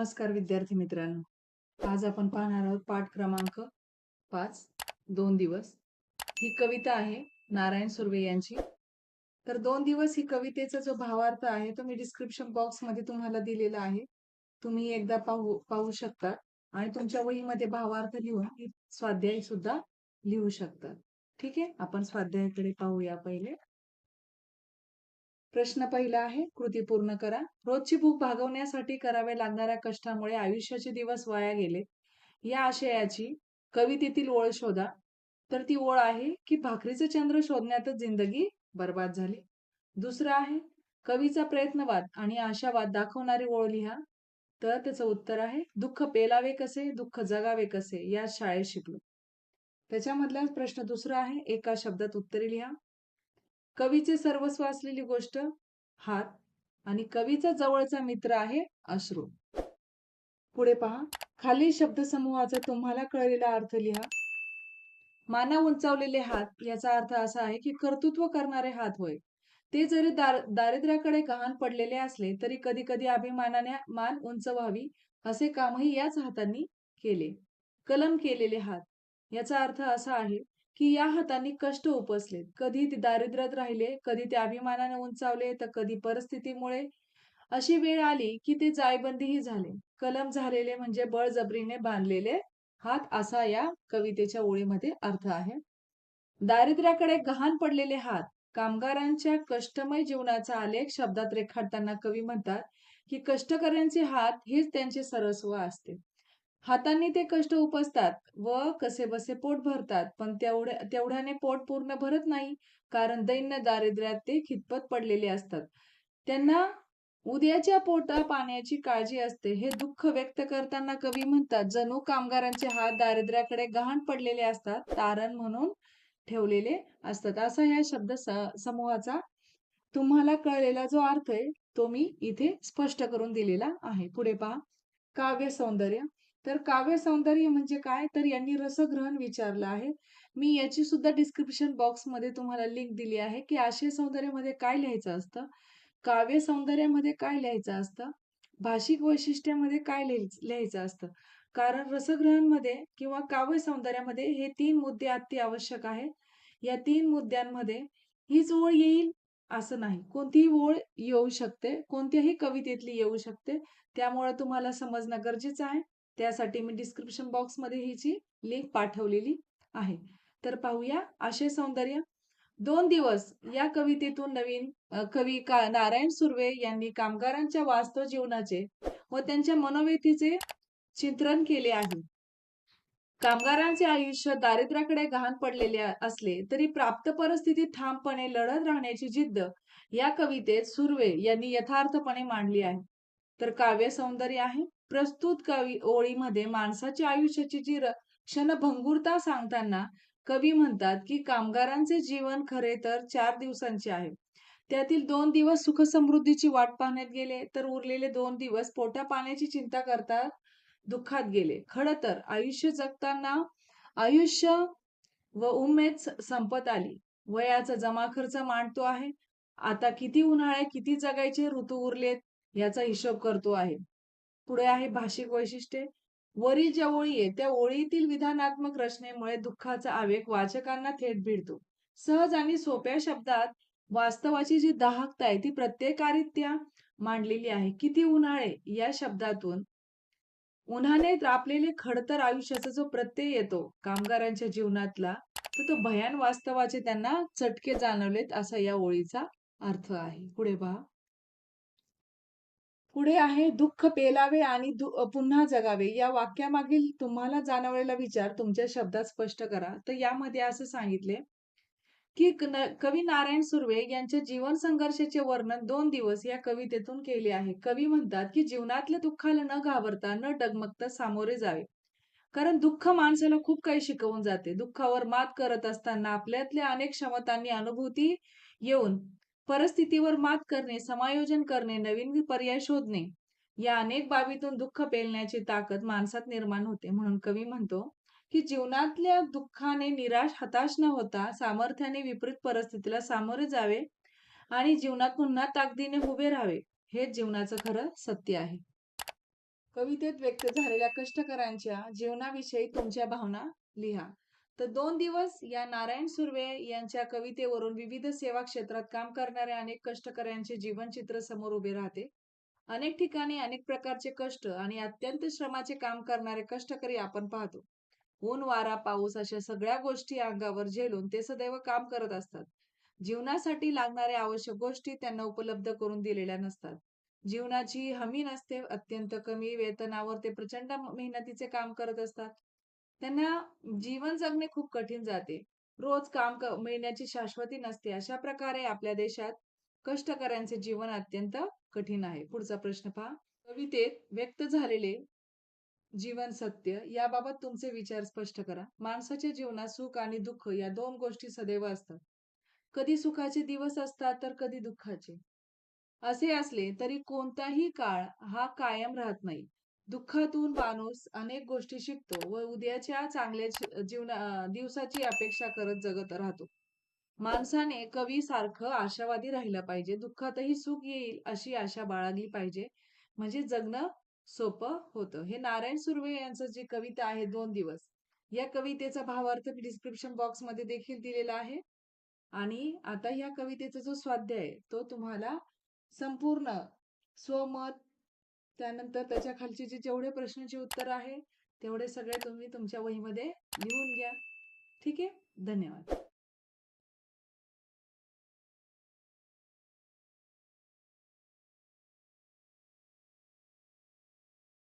नमस्कार विद्यार्थी मित्रांनो आज आपण पाहणार आहोत पाठ क्रमांक पाच दोन दिवस. ही कविता आहे नारायण सुर्वे यांची. तर दोन दिवस ही कवितेचा जो भावार्थ आहे तो मी डिस्क्रिप्शन बॉक्समध्ये तुम्हाला दिलेला आहे. तुम्ही एकदा पाहू पाहू शकता. आणि तुमच्या वहीमध्ये भावार्थ लिहून ही स्वाध्याय सुद्धा लिहू शकता. ठीक आहे? आपण स्वाध्यायाकडे पाहूया पहिले. प्रश्न पहिला आहे कृती पूर्ण करा. रोजची भूक भागवण्यासाठी कराव्या लागणाऱ्या कष्टामुळे आयुष्याचे दिवस वाया गेले. या आशयाची कवितेतील ओळ शोधा. तर ती ओळ आहे की भाकरीचं चंद्र शोधण्यातच जिंदगी बर्बाद झाली. दुसरं आहे कवीचा प्रयत्नवाद आणि आशावाद दाखवणारी ओळ लिहा. तर त्याचं उत्तर आहे दुःख पेलावे कसे दुःख जगावे कसे या शाळेत शिकलो. त्याच्यामधला प्रश्न दुसरा आहे एका शब्दात उत्तरे लिहा. कवीचे सर्वस्व असलेली गोष्ट हात आणि कवीचा जवळचा मित्र आहे अश्रू. पुढे पहा. खालील शब्दसमूहाचा तुम्हाला कळलेला अर्थ लिहा. माना उंचावलेले हात याचा अर्थ असा आहे की कर्तृत्व करणारे हात होय. ते जरी दार दारिद्र्याकडे गहाण पडलेले असले तरी कधी कधी अभिमानाने मान उंच व्हावी असे कामही याच हातांनी केले. कलम केलेले हात. याचा अर्थ असा आहे की या हातांनी कष्ट उपसले कधी ते दारिद्र्यात राहिले कधी ते अभिमानाने उंचावले तर कधी परिस्थितीमुळे. अशी वेळ आली की ते जायबंदीही झाले. कलम झालेले म्हणजे बळजबरीने बांधलेले हात असा या कवितेच्या ओळीमध्ये अर्थ आहे. दारिद्र्याकडे गहाण पडलेले हात कामगारांच्या कष्टमय जीवनाचा आलेख शब्दात रेखाटताना कवी म्हणतात की कष्टकऱ्यांचे हात हेच त्यांचे सर्वस्व असते. हातांनी ते कष्ट उपसतात व कसे बसे पोट भरतात पण तेवढ्या तेवढ्याने पोट पूर्ण भरत नाही कारण दैन्य दारिद्र्यात ते खितपत पडलेले असतात. त्यांना उद्याच्या पोटा पाण्याची काळजी असते हे दुःख व्यक्त करताना कवी म्हणतात जणू कामगारांचे हात दारिद्र्याकडे गहाण पडलेले असतात तारण म्हणून ठेवलेले असतात. असा या शब्द समूहाचा तुम्हाला कळलेला जो अर्थ आहे तो मी इथे स्पष्ट करून दिलेला आहे. पुढे पहा. काव्य सौंदर्य. तर काव्य सौंदर्य म्हणजे काय? तर यांनी रसग्रहण विचारलं आहे. मी याची सुद्धा डिस्क्रिप्शन बॉक्समध्ये तुम्हाला लिंक दिली आहे की आशय सौंदर्यामध्ये काय लिहायचं असतं? काव्य सौंदर्यामध्ये काय लिहायचं असतं? भाषिक वैशिष्ट्यामध्ये काय लिहायचं असतं? कारण रसग्रहणमध्ये किंवा काव्य सौंदर्यामध्ये हे तीन मुद्दे अति आवश्यक आहे. या तीन मुद्द्यांमध्ये हीच ओळ येईल असं नाही. कोणतीही ओळ येऊ शकते. कोणत्याही कवितेतली येऊ शकते. त्यामुळे तुम्हाला समजणं गरजेचं आहे. त्यासाठी मी डिस्क्रिप्शन बॉक्समध्ये हिची लिंक पाठवलेली आहे. तर पाहूया आशय सौंदर्य. दोन दिवस या कवितेतून नवीन कवी का नारायण सुर्वे यांनी कामगारांच्या वास्तव जीवनाचे व त्यांच्या मनोवेतीचे चित्रण केले आहे. कामगारांचे आयुष्य दारिद्र्याकडे गहाण पडलेले असले तरी प्राप्त परिस्थितीत ठामपणे लढत राहण्याची जिद्द या कवितेत सुर्वे यांनी यथार्थपणे मांडली आहे. तर काव्य सौंदर्य आहे. प्रस्तुत कवी ओळीमध्ये माणसाच्या आयुष्याची जी क्षणभंगुरता सांगताना कवी म्हणतात की कामगारांचे जीवन खरे तर चार दिवसांचे आहे. त्यातील दोन दिवस सुखसमृद्धीची वाट पाहण्यात गेले तर उरलेले दोन दिवस पोटा पाण्याची चिंता करता दुःखात गेले. खर तर आयुष्य जगताना आयुष्य व उमेद संपत आली. वयाचा जमा खर्च मांडतो आहे. आता किती उन्हाळे किती जगायचे ऋतू उरलेत याचा हिशोब करतो आहे. पुढे आहे भाषिक वैशिष्ट्ये. वरील ज्या ओळी आहे त्या ओळीतील विधानात्मक रचनेमुळे दुःखाचा आवेग वाचकांना थेट भिडतो. सहज आणि सोप्या शब्दात वास्तवाची जी दाहकता आहे ती प्रत्येकारित्या मांडलेली आहे. किती उन्हाळे या शब्दातून. उन्हाने त्रापलेले खडतर आयुष्याचा जो प्रत्यय येतो कामगारांच्या जीवनातला तर तो भयान वास्तवाचे त्यांना चटके जाणवलेत असा या ओळीचा अर्थ आहे. पुढे पहा. पुढे आहे दुःख पेलावे आणि पुन्हा जगावे. या वाक्यामागील तुम्हाला जाणवलेला विचार तुमच्या शब्दात स्पष्ट करा. तर यामध्ये असं सांगितले की कवी नारायण सुर्वे यांच्या जीवन संघर्षाचे वर्णन दोन दिवस या कवितेतून केले आहे. कवी म्हणतात की जीवनातल्या दुःखाला न घाबरता न डगमगता सामोरे जावे. कारण दुःख माणसाला खूप काही शिकवून जाते. दुःखावर मात करत असताना आपल्यातल्या अनेक क्षमतांनी अनुभूती येऊन परिस्थितीवर मात करणे समायोजन करणे नवीन पर्याय शोधणे या अनेक बाबीतून दुःख पेलण्याची ताकद माणसात निर्माण होते. म्हणून कवी म्हणतो की जीवनातल्या दुःखाने निराश हताश न होता सामर्थ्याने विपरीत परिस्थितीला सामोरे जावे आणि जीवनात पुन्हा ताकदीने उभे राहावे. हे जीवनाचं खरं सत्य आहे. कवितेत व्यक्त झालेल्या कष्टकरांच्या जीवनाविषयी तुमच्या भावना लिहा. तर दोन दिवस या नारायण सुर्वे यांच्या कवितेवरून विविध सेवा क्षेत्रात काम करणाऱ्या अनेक कष्टकऱ्यांचे जीवनचित्र समोर उभे राहते. अनेक ठिकाणी अनेक प्रकारचे कष्ट आणि अत्यंत श्रमाचे काम करणारे कष्टकरी आपण पाहतो. ऊन, वारा, पाऊस अशा सगळ्या गोष्टी अंगावर झेलून ते सदैव काम करत असतात. जीवनासाठी लागणाऱ्या आवश्यक गोष्टी त्यांना उपलब्ध करून दिलेल्या नसतात. जीवनाची हमी नसते. अत्यंत कमी वेतनावर ते प्रचंड मेहनतीचे काम करत असतात. त्यांना जीवन जगणे खूप कठीण जाते. रोज काम क मिळण्याची शाश्वती नसते. अशा प्रकारे आपल्या देशात कष्टकऱ्यांचे जीवन अत्यंत कठीण आहे. पुढचा प्रश्न पहा. कवितेत व्यक्त झालेले जीवन सत्य याबाबत तुमचे विचार स्पष्ट करा. माणसाच्या जीवनात सुख आणि दुःख या दोन गोष्टी सदैव असतात. कधी सुखाचे दिवस असतात तर कधी दुःखाचे. असे असले तरी कोणताही काळ हा कायम राहत नाही. दुःखातून माणूस अनेक गोष्टी शिकतो व उद्याच्या चांगल्या जीवना दिवसाची अपेक्षा करत जगत राहतो. माणसाने कवी सारखं आशावादी राहिलं पाहिजे. दुःखातही सुख येईल अशी आशा बाळगली पाहिजे. म्हणजे जगणं सोपं होतं. हे नारायण सुर्वे यांचं जी कविता आहे दोन दिवस, या कवितेचा भावार्थ मी डिस्क्रिप्शन बॉक्समध्ये देखील दिलेला आहे. आणि आता ह्या कवितेचा जो स्वाध्याय आहे, तो तुम्हाला संपूर्ण स्वमत, त्यानंतर त्याच्या खालचे जे जेवढे प्रश्नांचे उत्तर आहे, तेवढे सगळे तुम्ही तुमच्या वहीमध्ये लिहून घ्या. ठीक आहे? धन्यवाद.